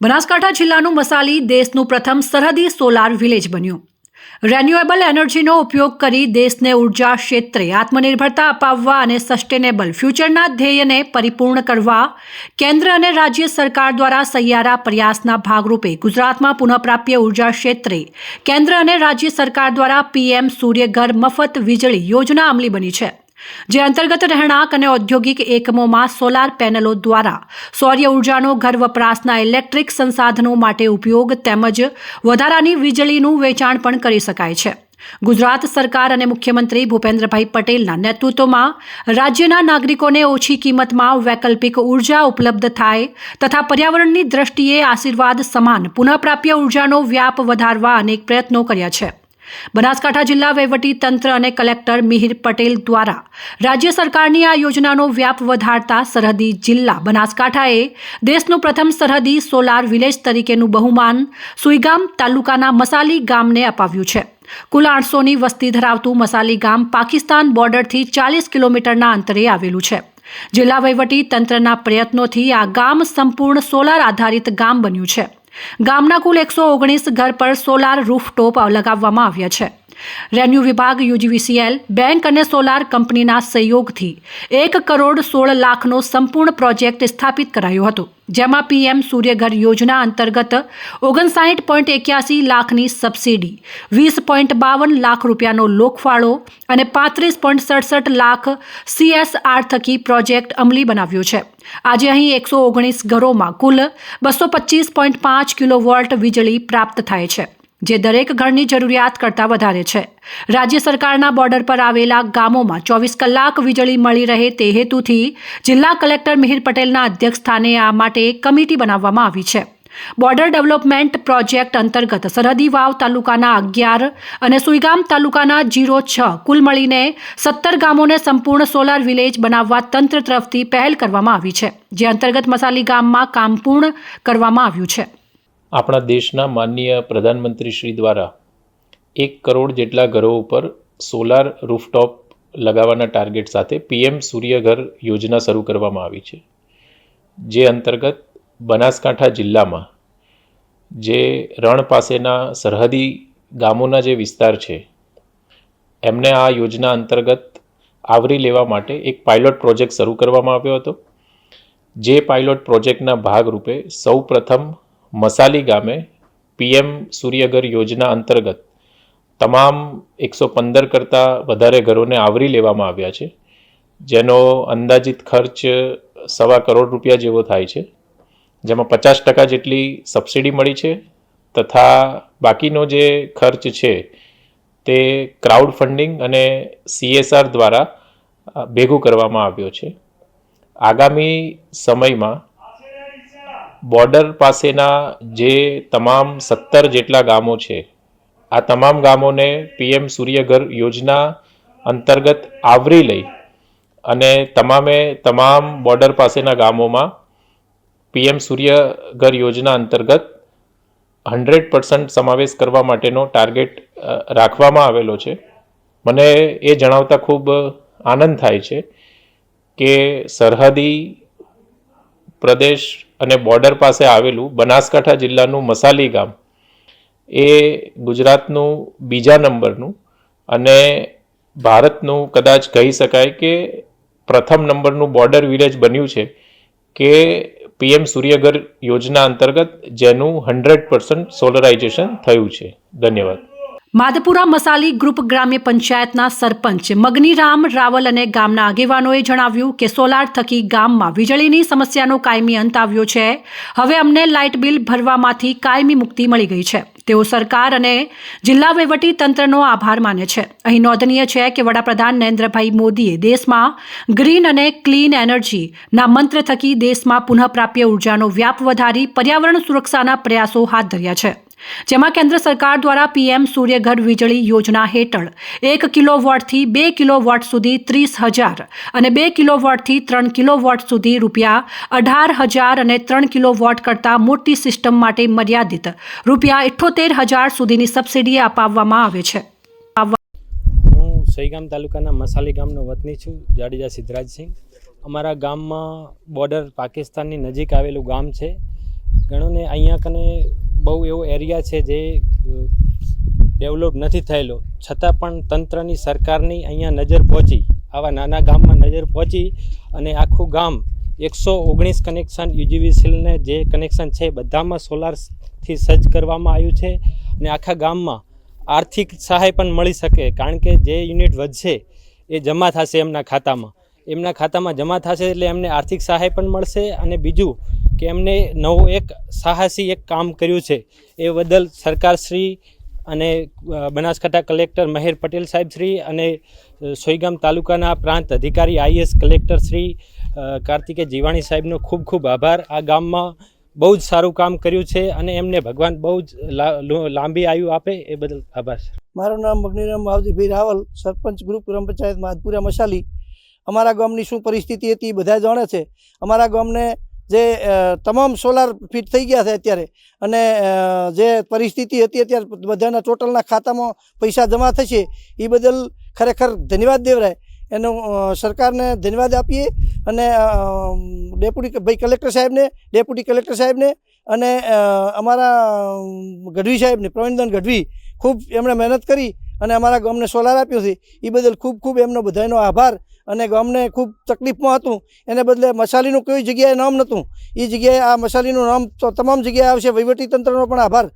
બનાસકાંઠા જિલ્લાનું મસાલી દેશનું પ્રથમ સરહદી સોલાર વિલેજ બન્યું. રેન્યુએબલ એનર્જીનો ઉપયોગ કરી દેશને ઊર્જા ક્ષેત્રે આત્મનિર્ભરતા અપાવવા અને સસ્ટેનેબલ ફ્યુચરના ધ્યેયને પરિપૂર્ણ કરવા કેન્દ્ર અને રાજ્ય સરકાર દ્વારા સહિયારા પ્રયાસના ભાગરૂપે ગુજરાતમાં પુનઃપ્રાપ્ય ઊર્જા ક્ષેત્રે કેન્દ્ર અને રાજ્ય સરકાર દ્વારા પીએમ સૂર્યઘર મફત વીજળી યોજના અમલી બની છે. જે અંતર્ગત રહેણાંક અને ઔદ્યોગિક એકમોમાં સોલાર પેનલો દ્વારા સૌર્ય ઉર્જાનો ઘર વપરાશના ઇલેક્ટ્રિક સંસાધનો માટે ઉપયોગ તેમજ વધારાની વીજળીનું વેચાણ પણ કરી શકાય છે. ગુજરાત સરકાર અને મુખ્યમંત્રી ભૂપેન્દ્રભાઈ પટેલના નેતૃત્વમાં રાજ્યના નાગરિકોને ઓછી કિંમતમાં વૈકલ્પિક ઊર્જા ઉપલબ્ધ થાય તથા પર્યાવરણની દ્રષ્ટિએ આશીર્વાદ સમાન પુનઃપ્રાપ્ય ઉર્જાનો વ્યાપ વધારવા અનેક પ્રયત્નો કર્યા છે. બનાસકાંઠા જિલ્લા વહીવટી તંત્ર અને કલેક્ટર મિહિર પટેલ દ્વારા રાજ્ય સરકારની આ યોજનાનો વ્યાપ વધારતા સરહદી જિલ્લા બનાસકાંઠાએ દેશનું પ્રથમ સરહદી સોલાર વિલેજ તરીકેનું બહુમાન સુઈગામ તાલુકાના મસાલી ગામને અપાવ્યું છે. કુલ આઠસોની વસ્તી ધરાવતું મસાલી ગામ પાકિસ્તાન બોર્ડરથી ચાલીસ કિલોમીટરના અંતરે આવેલું છે. જિલ્લા વહીવટી તંત્રના પ્રયત્નોથી આ ગામ સંપૂર્ણ સોલાર આધારિત ગામ બન્યું છે. ગામના કુલ એકસો ઓગણીસ ઘર પર સોલાર રૂફટોપ લગાવવામાં આવ્યા છે. રેન્યુ વિભાગ યુજીવીસીએલ બેંક અને સોલાર કંપનીના સહયોગથી એક કરોડ સોળ લાખનો સંપૂર્ણ પ્રોજેક્ટ સ્થાપિત કરાયો હતો, જેમાં પીએમ સૂર્યઘર યોજના અંતર્ગત ઓગણસાઠ પોઈન્ટ એક્યાસી લાખની સબસિડી વીસ પોઈન્ટ બાવન લાખ રૂપિયાનો લોકફાળો અને પાંત્રીસ પોઈન્ટ સડસઠ લાખ સીએસઆર થકી પ્રોજેક્ટ અમલી બનાવ્યો છે. આજે અહીં એકસો ઓગણીસ ઘરોમાં કુલ બસો પચીસ પોઈન્ટ પાંચ કિલો વોલ્ટ વીજળી પ્રાપ્ત થાય છે. જે દરેક ઘરની જરૂરિયાત કરતાં વધારે છે. રાજ્ય સરકારના બોર્ડર પર આવેલા ગામોમાં ચોવીસ કલાક વીજળી મળી રહે તે હેતુથી જિલ્લા કલેક્ટર મિહિર પટેલના અધ્યક્ષસ્થાને આ માટે કમિટી બનાવવામાં આવી છે. બોર્ડર ડેવલપમેન્ટ પ્રોજેક્ટ અંતર્ગત સરહદી વાવ તાલુકાના અગિયાર અને સુઈગામ તાલુકાના જીરો છ કુલ મળીને સત્તર ગામોને સંપૂર્ણ સોલાર વિલેજ બનાવવા તંત્ર તરફથી પહેલ કરવામાં આવી છે, જે અંતર્ગત મસાલી ગામમાં કામ પૂર્ણ કરવામાં આવ્યું છે. આપણા દેશના માનનીય પ્રધાનમંત્રી શ્રી દ્વારા એક કરોડ જેટલા ઘરો ઉપર સોલાર રૂફટોપ લગાવવાના ટાર્ગેટ સાથે પીએમ સૂર્યઘર યોજના શરૂ કરવામાં આવી છે. જે અંતર્ગત બનાસકાંઠા જિલ્લામાં જે રણ પાસેના સરહદી ગામોના જે વિસ્તાર છે, એમને આ યોજના અંતર્ગત આવરી લેવા માટે એક પાયલોટ પ્રોજેક્ટ શરૂ કરવામાં આવ્યો હતો. જે પાયલોટ પ્રોજેક્ટના ભાગરૂપે સૌ પ્રથમ મસાલી ગામે પીએમ સૂર્યઘર યોજના અંતર્ગત તમામ એકસો પંદર કરતાં વધારે ઘરોને આવરી લેવામાં આવ્યા છે, જેનો અંદાજિત ખર્ચ સવા કરોડ રૂપિયા જેવો થાય છે, જેમાં પચાસ ટકા જેટલી સબસિડી મળી છે તથા બાકીનો જે ખર્ચ છે તે ક્રાઉડ ફંડિંગ અને સીએસઆર દ્વારા ભેગું કરવામાં આવ્યો છે. આગામી સમયમાં બોર્ડર પાસેના જે તમામ સત્તર જેટલા ગામો છે, આ તમામ ગામોને પીએમ સૂર્યઘર યોજના અંતર્ગત આવરી લઈ અને તમામે તમામ બોર્ડર પાસેના ગામોમાં પીએમ સૂર્યઘર યોજના અંતર્ગત હંડ્રેડ પર્સન્ટ સમાવેશ કરવા માટેનો ટાર્ગેટ રાખવામાં આવેલો છે. મને એ જણાવતા ખૂબ આનંદ થાય છે કે સરહદી પ્રદેશ અને બોર્ડર પાસે આવેલું બનાસકાંઠા જિલ્લાનું મસાલી ગામ એ ગુજરાતનું બીજા નંબરનું અને ભારતનું કદાચ કહી શકાય કે પ્રથમ નંબરનું બોર્ડર વિલેજ બન્યું છે કે પીએમ સૂર્યઘર યોજના અંતર્ગત જેનું હંડ્રેડ પર્સન્ટ સોલરાઇઝેશન થયું છે. ધન્યવાદ. માધપુરા મસાલી ગ્રુપ ગ્રામ્ય પંચાયતના સરપંચ મગનીરામ રાવલ અને ગામના આગેવાનોએ જણાવ્યું કે સોલાર થકી ગામમાં વીજળીની સમસ્યાનો કાયમી અંત આવ્યો છે. હવે અમને લાઇટ બિલ ભરવામાંથી કાયમી મુક્તિ મળી ગઈ છે. તેઓ સરકાર અને જિલ્લા વહીવટી તંત્રનો આભાર માને છે. અહીં નોંધનીય છે કે વડાપ્રધાન નરેન્દ્રભાઈ મોદીએ દેશમાં ગ્રીન અને ક્લીન એનર્જીના મંત્ર થકી દેશમાં પુનઃપ્રાપ્ય ઉર્જાનો વ્યાપ વધારી પર્યાવરણ સુરક્ષાના પ્રયાસો હાથ ધર્યા છે. જેમાં કેન્દ્ર સરકાર દ્વારા પીએમ સૂર્યઘર વીજળી યોજના હેઠળ એક કિલો વોટથી બે કિલો વોટ સુધી ત્રીસ હજાર અને બે કિલો વોટથી ત્રણ કિલો વોટ સુધી રૂપિયા અઢાર હજાર અને ત્રણ કિલો વોટ કરતાં મોટી સિસ્ટમ માટે મર્યાદિત રૂપિયા ઇઠ્ઠોતેર હજાર સુધીની સબસિડી અપાવવામાં આવે છે. હું સઈગામ તાલુકાના મસાલી ગામનો વતની છું, જાડેજા સિદ્ધરાજસિંહ. અમારા ગામમાં બોર્ડર પાકિસ્તાનની નજીક આવેલું ગામ છે. ઘણો ને અહીંયા કને બહુ એવો એરિયા છે જે ડેવલપ નથી થયેલો. છતાં પણ તંત્રની સરકારની અહીંયા નજર પહોંચી. આવા નાના ગામમાં નજર પહોંચી અને આખું ગામ એકસો ઓગણીસ કનેક્શન યુજીવીસીલને જે કનેક્શન છે બધામાં સોલારથી સજ્જ કરવામાં આવ્યું છે અને આખા ગામમાં આર્થિક સહાય પણ મળી શકે. કારણ કે જે યુનિટ વધશે એ જમા થશે એમના ખાતામાં. એમના ખાતામાં જમા થશે એટલે એમને આર્થિક સહાય પણ મળશે અને બીજું કે એમને નવું એક સાહસી એક કામ કર્યું છે એ બદલ સરકારશ્રી અને બનાસકાંઠા કલેક્ટર મહેર પટેલ સાહેબ શ્રી અને સોઈગામ તાલુકાના પ્રાંત અધિકારી આઈએસ કલેક્ટર શ્રી કાર્તિકે જીવાણી સાહેબનો ખૂબ ખૂબ આભાર. આ ગામમાં બહુ જ સારું કામ કર્યું છે અને એમને ભગવાન બહુ જ લાંબી આયુ આપે એ બદલ આભાર મારું નામ મગનીરામ માવજીભાઈ રાવલ, સરપંચ ગ્રુપ ગ્રામ પંચાયત માધપુરા મસાલી. અમારા ગામની શું પરિસ્થિતિ હતી એ બધા જાણે છે. અમારા ગામને જે તમામ સોલાર ફિટ થઈ ગયા છે અત્યારે. અને જે પરિસ્થિતિ હતી અત્યારે બધાના ટોટલના ખાતામાં પૈસા જમા થશે એ બદલ ખરેખર ધન્યવાદ દેવરાય. એનો સરકારને ધન્યવાદ આપીએ અને ડેપ્યુટી ભાઈ કલેક્ટર સાહેબને, ડેપ્યુટી કલેક્ટર સાહેબને અને અમારા ગઢવી સાહેબને, પ્રવીણદાન ગઢવી, ખૂબ એમણે મહેનત કરી અને અમારા ગામને સોલાર આપ્યો છે. એ બદલ ખૂબ ખૂબ એમનો બધાનો આભાર. અને ગામને ખૂબ તકલીફમાં હતું. એને બદલે મસાલીનું કોઈ જગ્યાએ નામ નહોતું. એ જગ્યાએ આ મસાલીનું નામ તમામ જગ્યાએ આવશે. વહીવટી તંત્રનો પણ આભાર.